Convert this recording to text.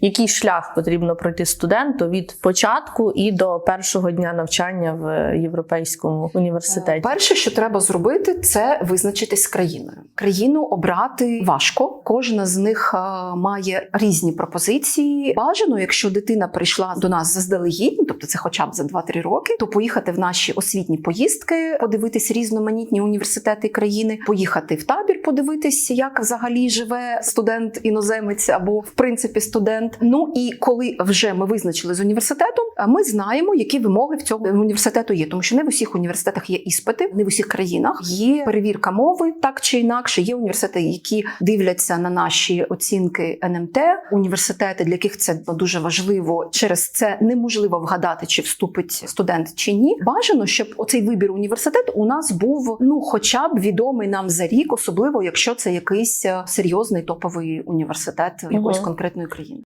Який шлях потрібно пройти студенту від початку і до першого дня навчання в європейському університеті? Перше, що треба зробити, це визначитись з країною. Країну обрати важко. Кожна з них е, має різні пропозиції. Бажано, якщо дитина прийшла до нас заздалегідь, ну, тобто це хоча б за 2-3 роки, то поїхати в наші освітні поїздки, подивитись різноманітні університети країни, поїхати в табір, подивитись, як взагалі живе студент іноземець або в принципі студент. Ну і коли вже ми визначили з університетом, а ми знаємо, які вимоги в цьому університету є, тому що не в усіх університетах є іспити, не в усіх країнах є перевірка мови, так чи інакше. Є університети, які дивляться на наші оцінки НМТ, університети, для яких це дуже важливо. Через це неможливо вгадати, чи вступить студент чи ні. Бажано, щоб оцей вибір університету у нас був ну, хоча б відомий нам за рік, особливо якщо це якийсь е, серйозний топовий університет якоїсь конкретної країни.